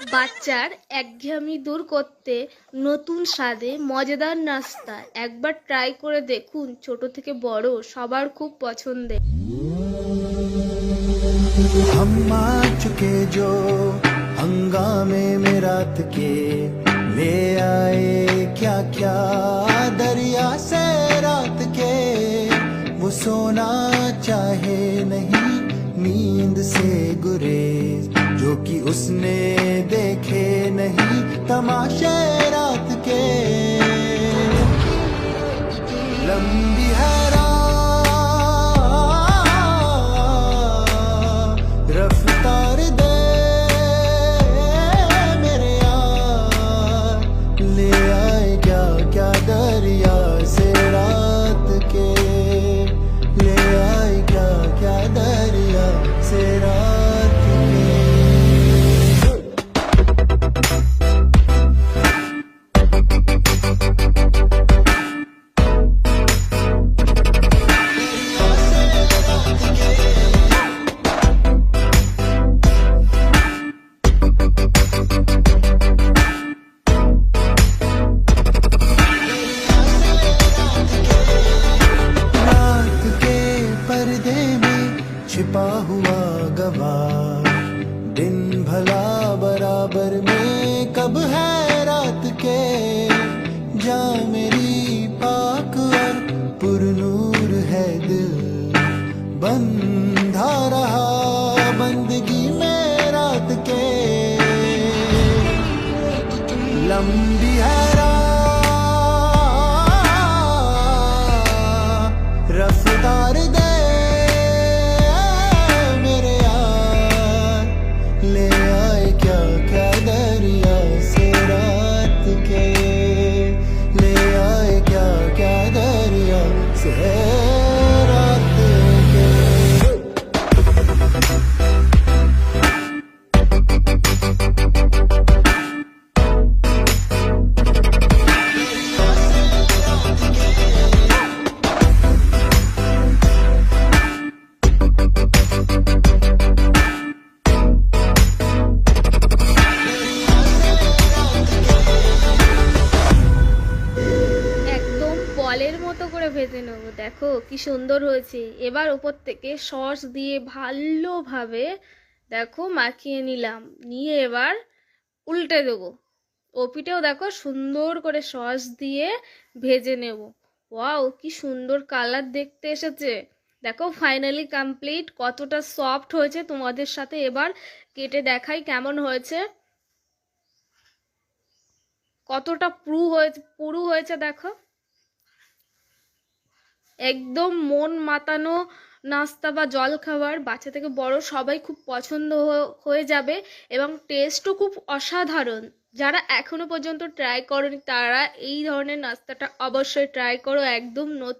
বাচ্চার একঘেয়েমি দূর করতে নতুন স্বাদে মজাদার নাস্তা একবার ট্রাই করে দেখুন ছোট থেকে বড় সবার খুব পছন্দের हम आ चुके जो हंगामे में रात के ले आए क्या क्या दरिया से रात के वो सोना चाहे नहीं नींद से गुरेज जो कि उसने देखे नहीं तमाशे कब है रात के? जा मेरी पाक और पुरनूर है दिल। बंधा रहा बंदगी में रात के। लंबी है say ভেজে নেব। দেখো কি সুন্দর হয়েছে। এবার ওপর থেকে সস দিয়ে ভালোভাবে দেখো মাখিয়ে নিলাম। নিয়ে এবার উল্টে দেবো। ওপিটেও দেখো সুন্দর করে সস দিয়ে ভেজে নেব। ওয়াও, কি সুন্দর কালার দেখতে এসেছে। দেখো ফাইনালি কমপ্লিট কতটা সফট হয়েছে। তোমাদের সাথে এবার কেটে দেখাই কেমন হয়েছে। কতটা পুরু হয়েছে পুরু হয়েছে দেখো। একদম মন মাতানো নাস্তা বা জল খাবার বাচ্চা থেকে বড় সবাই খুব পছন্দ হয়ে যাবে এবং টেস্টও খুব অসাধারণ। যারা এখনও পর্যন্ত ট্রাই করেনি, তারা এই ধরনের নাস্তাটা অবশ্যই ট্রাই করো। একদম নতুন